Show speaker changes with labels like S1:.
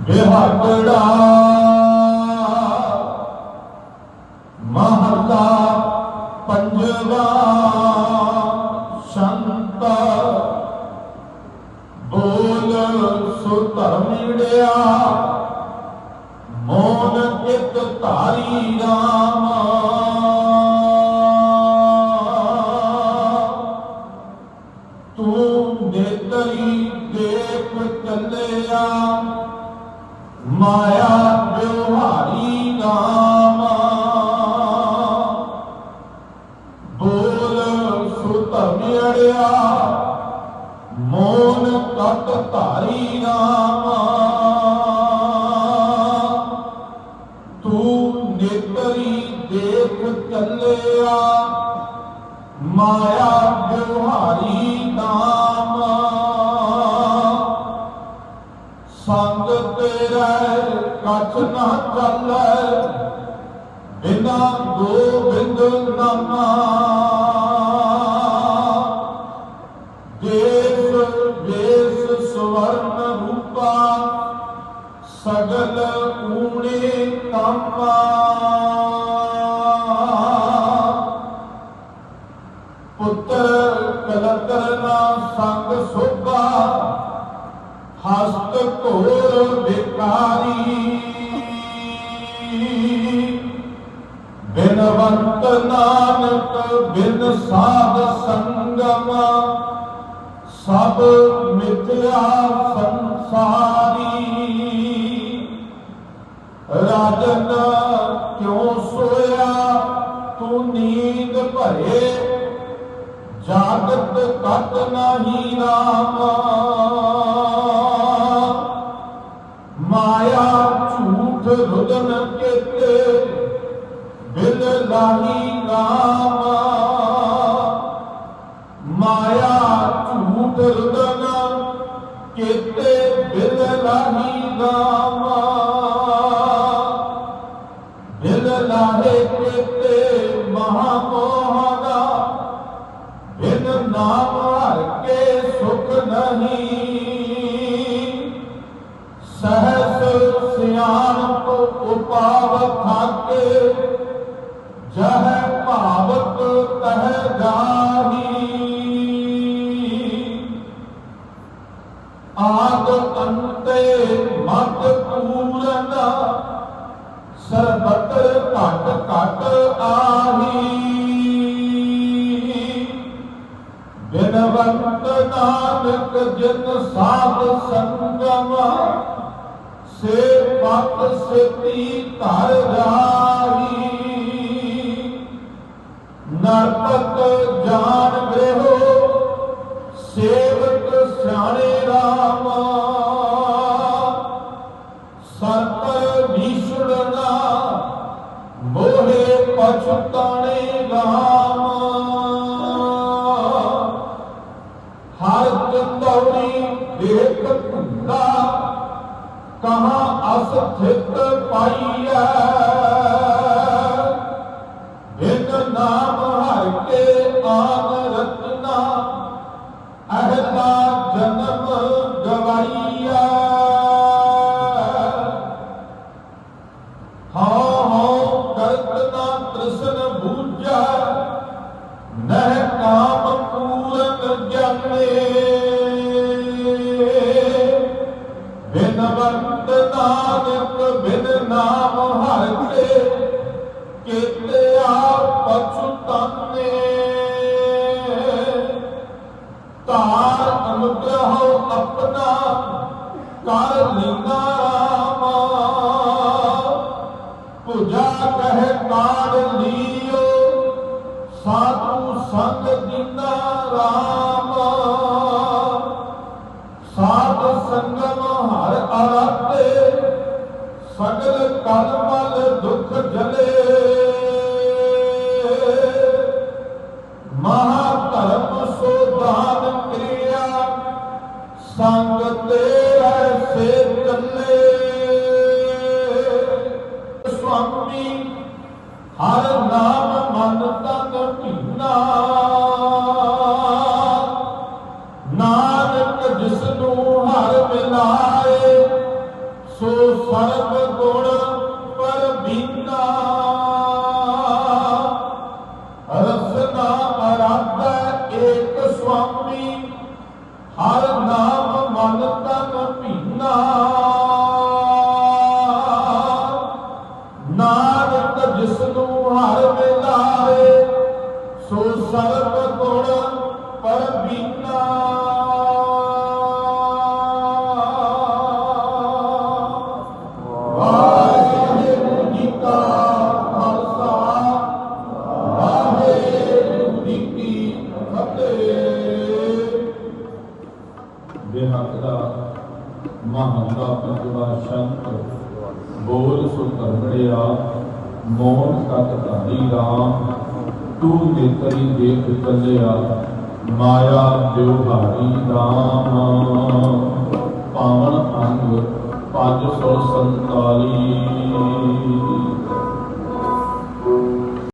S1: ਬਿਹਤੜਾ ਮਹਤਾ ਪੰਜਵਾ ਸੰਤ ਬੋਲ ਸੁ ਧਰਮ ਮਿੜਿਆ ਮੋਨ ਇਤ ਧਾਰੀ ਰਾਮ। ਸੁਤ ਮੋਨ ਕਤ ਧਾਰੀ ਨਾਮ। ਤੂੰ ਨੇਤਰੀ ਦੇਖ ਚੱਲਿਆ। ਮਾਇਆ ਵਿਵਹਾਰੀ ਨਾਮ। ਸੰਗ ਤੇਰਾ ਕਛ ਨਾ ਚੱਲੈ। ਬਿਨਾ ਗੋਬਿੰਦ ਨਾਮਾ। ਪੁੱਤਰ ਕਲਤਰ ਨਾ ਸੰਗ ਸੋਭਾ, ਹਸਤ ਘੋਰ ਵਿਕਾਰੀ। ਬਿਨਵੰਤ ਨਾਨਕ ਬਿਨ ਸਾਧ ਸੰਗਮ, ਸਭ ਮਿਥਿਆ ਸੰਸਾਰੀ। ਰਾਜਨ ਕਿਉ ਸੋਇਆ, ਤੂੰ ਨੀਂਦ ਭਰੇ ਜਾਗਤ ਕਤ ਨਹੀਂ ਰਾਮ ਮਾਇਆ ਝੂਠ ਰੁਦਨ ਕੇਤੇ ਬਿਲ ਲਾਹੀ ਰਾਮ ਮਾਇਆ ਝੂਠ ਰੁਦਨ ਕੇਤੇ ਬਿਲ ਲਾਹੀ ਰਾਮ ਬਿਨਵੰਤ ਨਾਨਕ ਜਿਨ ਸਾਧ ਸੰਗਮ ਸੇ ਪਤ ਸਿਤੀ ਧਰ ਰਾਹੀ ਨਰਤਕ ਜਾਣ ਗ੍ਰਹਿਓ ਸੇਵਕ ਸਿਆਣੇ ਰਾਮ ਸਤ ਵਿਛੜਨਾ ਮੋਹੇ ਪਛਤਾਣੇ ਰਾਮ। ਕਹਾਂ ਅਸਥਿਤ ਪਾਈਐ ਬਿਨ ਨਾਮ ਹਰ ਕੇ ਆਨ ਰਤਨਾ। ਅਹਲਾ ਜਨਮ ਗਵਾਈਆ। ਹਾਂ ਹਾਂ ਕਰਤ ਨਾ ਤ੍ਰਿਸ਼ਨ ਬੂਝਾ। ਨਹਿ ਕਾਮ ਪੂਰਨ ਜਾਣੇ ਬਿਨਵੰਤ ਨਾਨਕ ਨਾਮ ਹਰ ਕੇ ਕੀਤੇ ਆਪ ਤਾਰ ਅਨੁਗ੍ਰਹ ਆਪਣਾ ਕਰ ਲੀਨਾ ਰਾਮਾ। ਪੁਜਾ ਕਹਿ ਕਾੜ ਲੀਓ, ਸਾਧੂ ਸੰਗ ਦਿਨਾ ਰਾਮ। ਸਾਧ ਸੰਗਮ ਹਰ ਆਰਾਤੇ ਸਗਲ ਕਲ ਮਲ ਜਲੇ। ਮਹਾ ਧਰਮ ਸੋਧਾਨ ਕਿਰਿਆ, ਸੰਗ ਤੇਰਾ ਸੇ ਚੱਲੇ। ਸੁਆਮੀ, ਹਰ ਨਾਮ ਮਨ ਤਨ ਭੀਨਾ ਨਾਨਕ ਜਿਸ ਨੂੰ ਹਰ ਮਿਲਾ ਸਰਬ ਗੁਣ ਪਰਬੀਨਾ ਰਸਨਾ ਅਰਾਧੈ ਏਕ ਸੁਆਮੀ, ਹਰ ਨਾਮ ਮਨ ਤਨ ਭੀਨਾ। ਨਾਨਕ ਜਿਸ ਨੂੰ ਹਰ ਮਿਲਾਏ ਸੋ ਸਰਬ ਬੇਹੱਕ ਦਾ ਮਹੱਲਾ ਪੰਜਵਾ ਸ਼ੰਤ ਬੋਲ ਸੁ ਧਰਮੜਿਆ ਮੋਨ ਸਤ ਧਾਰੀ ਰਾਮ। ਤੂੰ ਨੇਤਰੀ ਦੇਖ ਚੱਲਿਆ, ਮਾਇਆ ਦਿਵਹਾਰੀ ਰਾਮ। ਪਾਵਨ ਅੰਗ 547